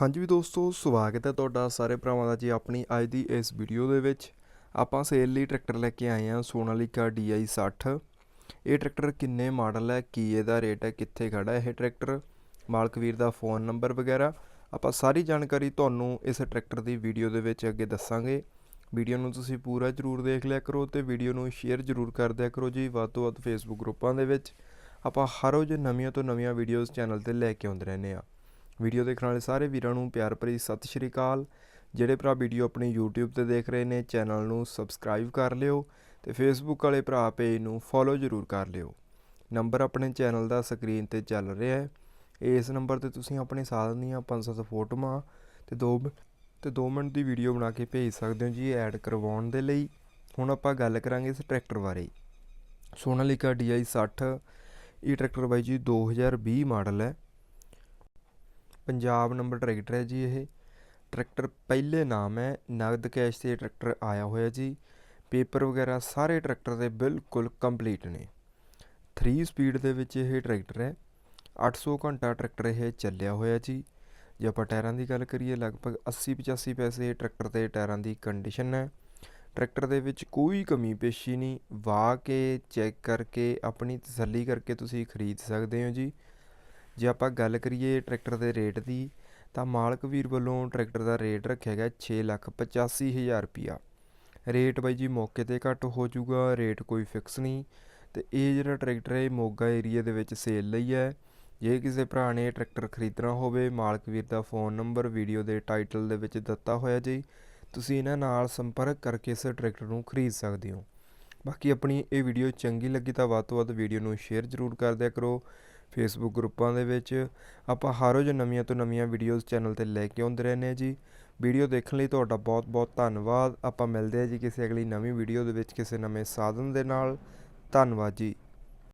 ਹਾਂਜੀ ਵੀ ਦੋਸਤੋ, ਸਵਾਗਤ ਹੈ ਤੁਹਾਡਾ ਸਾਰੇ ਭਰਾਵਾਂ ਦਾ ਜੀ ਆਪਣੀ ਅੱਜ ਦੀ ਇਸ ਵੀਡੀਓ ਦੇ ਵਿੱਚ। ਆਪਾਂ ਸੇਲ ਲਈ ਟਰੈਕਟਰ ਲੈ ਕੇ ਆਏ ਹਾਂ, ਸੋਨਾਲੀਕਾ DI 60 ਇਹ ਟਰੈਕਟਰ ਕਿੰਨੇ ਮਾਡਲ ਹੈ, ਕੀ ਇਹਦਾ ਰੇਟ ਹੈ, ਕਿੱਥੇ ਖੜਾ ਇਹ ਟਰੈਕਟਰ? ਮਾਲਕ ਵੀਰ ਦਾ ਫੋਨ ਨੰਬਰ ਵਗੈਰਾ। ਆਪਾਂ ਸਾਰੀ ਜਾਣਕਾਰੀ ਤੁਹਾਨੂੰ ਇਸ ਟਰੈਕਟਰ ਦੀ ਵੀਡੀਓ ਦੇ ਵਿੱਚ ਅੱਗੇ ਦੱਸਾਂਗੇ। ਵੀਡੀਓ ਨੂੰ ਤੁਸੀਂ ਪੂਰਾ ਜਰੂਰ ਦੇਖ ਲਿਆ ਕਰੋ ਤੇ ਵੀਡੀਓ ਨੂੰ ਸ਼ੇਅਰ ਜਰੂਰ ਕਰ ਦਿਆ ਕਰੋ ਜੀ, ਵੱਧ ਤੋਂ ਵੱਧ ਫੇਸਬੁੱਕ ਗਰੁੱਪਾਂ ਦੇ ਵਿੱਚ। ਆਪਾਂ ਹਰ ਰੋਜ਼ ਨਵੀਆਂ ਤੋਂ ਨਵੀਆਂ ਵੀਡੀਓਜ਼ ਚੈਨਲ ਤੇ ਲੈ ਕੇ ਆਉਂਦੇ ਰਹਿੰਦੇ ਆ ਵੀਡੀਓ ਦੇਖਣ ਵਾਲੇ ਸਾਰੇ ਵੀਰਾਂ ਨੂੰ ਪਿਆਰ ਭਰੀ ਸਤਿ ਸ਼੍ਰੀ ਅਕਾਲ। ਜਿਹੜੇ ਭਰਾ ਵੀਡੀਓ ਆਪਣੀ YouTube ਤੇ ਦੇਖ ਰਹੇ ਨੇ, ਚੈਨਲ ਨੂੰ ਸਬਸਕ੍ਰਾਈਬ ਕਰ ਲਿਓ ਤੇ Facebook ਵਾਲੇ ਭਰਾ ਪੇਜ ਨੂੰ ਫੋਲੋ ਜ਼ਰੂਰ ਕਰ ਲਿਓ। ਨੰਬਰ ਆਪਣੇ ਚੈਨਲ ਦਾ ਸਕਰੀਨ ਤੇ ਚੱਲ ਰਿਹਾ ਹੈ। ਇਸ ਨੰਬਰ ਤੇ ਤੁਸੀਂ ਆਪਣੇ ਸਾਧਨ ਦੀਆਂ 500 ਫੋਟੋਆਂ ਤੇ 2 ਤੇ 2 ਮਿੰਟ ਦੀ ਵੀਡੀਓ ਬਣਾ ਕੇ ਭੇਜ ਸਕਦੇ ਹੋ ਜੀ ਐਡ ਕਰਵਾਉਣ ਦੇ ਲਈ। ਹੁਣ ਆਪਾਂ ਗੱਲ ਕਰਾਂਗੇ ਇਸ ਟਰੈਕਟਰ ਬਾਰੇ। ਸੋਨਾਲੀਕਾ DI 60 ਇਹ ਟਰੈਕਟਰ ਬਾਈ ਜੀ 2020 ਮਾਡਲ ਹੈ। ਪੰਜਾਬ ਨੰਬਰ ਟਰੈਕਟਰ ਹੈ ਜੀ ਇਹ। ਟਰੈਕਟਰ ਪਹਿਲੇ ਨਾਮ ਹੈ, ਨਗਦ ਕੈਸ਼ ਤੇ ਟਰੈਕਟਰ ਆਇਆ ਹੋਇਆ ਜੀ। ਪੇਪਰ ਵਗੈਰਾ ਸਾਰੇ ਟਰੈਕਟਰ ਦੇ ਬਿਲਕੁਲ ਕੰਪਲੀਟ ਨੇ। 3 ਸਪੀਡ ਦੇ ਵਿੱਚ ਇਹ ਟਰੈਕਟਰ ਹੈ। 800 ਘੰਟਾ ਟਰੈਕਟਰ ਇਹ ਚੱਲਿਆ ਹੋਇਆ ਜੀ। ਜੇ ਆਪਾਂ ਟਾਇਰਾਂ ਦੀ ਗੱਲ ਕਰੀਏ, ਲਗਭਗ 80 85 ਪੈਸੇ ਟਰੈਕਟਰ ਦੇ ਟਾਇਰਾਂ ਦੀ ਕੰਡੀਸ਼ਨ ਹੈ। ਟਰੈਕਟਰ ਦੇ ਵਿੱਚ ਕੋਈ ਕਮੀ ਪੇਸ਼ੀ ਨਹੀਂ। ਵਾਹ ਕੇ, ਚੈੱਕ ਕਰਕੇ, ਆਪਣੀ ਤਸੱਲੀ ਕਰਕੇ ਤੁਸੀਂ ਖਰੀਦ ਸਕਦੇ ਹੋ ਜੀ। ਜੇ ਆਪਾਂ ਗੱਲ ਕਰੀਏ ਟਰੈਕਟਰ ਦੇ ਰੇਟ ਦੀ ਤਾਂ ਮਾਲਕ ਵੀਰ ਵੱਲੋਂ ਟਰੈਕਟਰ ਦਾ ਰੇਟ ਰੱਖਿਆ ਗਿਆ 6,85,000 ਰੁਪਿਆ ਰੇਟ ਬਾਈ ਜੀ ਮੌਕੇ ਤੇ ਘੱਟ ਹੋ ਜਾਊਗਾ ਰੇਟ ਕੋਈ ਫਿਕਸ ਨਹੀਂ। ਤੇ ਇਹ ਜਿਹੜਾ ਟਰੈਕਟਰ ਹੈ ਮੋਗਾ ਏਰੀਆ ਦੇ ਵਿੱਚ ਸੇਲ ਲਈ ਹੈ। ਜੇ ਕਿਸੇ ਭਰਾ ਨੇ ਟਰੈਕਟਰ ਖਰੀਦਣਾ ਹੋਵੇ ਮਾਲਕ ਵੀਰ ਦਾ ਫੋਨ ਨੰਬਰ ਵੀਡੀਓ ਦੇ ਟਾਈਟਲ ਦੇ ਵਿੱਚ ਦਿੱਤਾ ਹੋਇਆ ਜੀ ਤੁਸੀਂ ਇਹਨਾਂ ਨਾਲ ਸੰਪਰਕ ਕਰਕੇ ਇਸ ਟਰੈਕਟਰ ਨੂੰ ਖਰੀਦ ਸਕਦੇ ਹੋ। ਬਾਕੀ ਆਪਣੀ ਇਹ ਵੀਡੀਓ ਚੰਗੀ ਲੱਗੀ ਤਾਂ ਵੱਧ ਤੋਂ ਵੱਧ ਵੀਡੀਓ ਨੂੰ ਸ਼ੇਅਰ ਜ਼ਰੂਰ ਕਰ ਦਿਆ ਕਰੋ। ਫੇਸਬੁੱਕ ਗਰੁੱਪਾਂ ਦੇ ਵਿੱਚ ਆਪਾਂ ਹਰ ਰੋਜ਼ ਨਵੀਆਂ ਤੋਂ ਨਵੀਆਂ ਵੀਡੀਓਜ਼ ਚੈਨਲ ਤੇ ਲੈ ਕੇ ਆਉਂਦੇ ਰਹਿੰਦੇ ਹਾਂ ਜੀ। ਵੀਡੀਓ ਦੇਖਣ ਲਈ ਤੁਹਾਡਾ ਬਹੁਤ ਬਹੁਤ ਧੰਨਵਾਦ। ਆਪਾਂ ਮਿਲਦੇ ਹਾਂ ਜੀ ਕਿਸੇ ਅਗਲੀ ਨਵੀਂ ਵੀਡੀਓ ਦੇ ਵਿੱਚ ਕਿਸੇ ਨਵੇਂ ਸਾਧਨ ਦੇ ਨਾਲ। ਧੰਨਵਾਦ ਜੀ।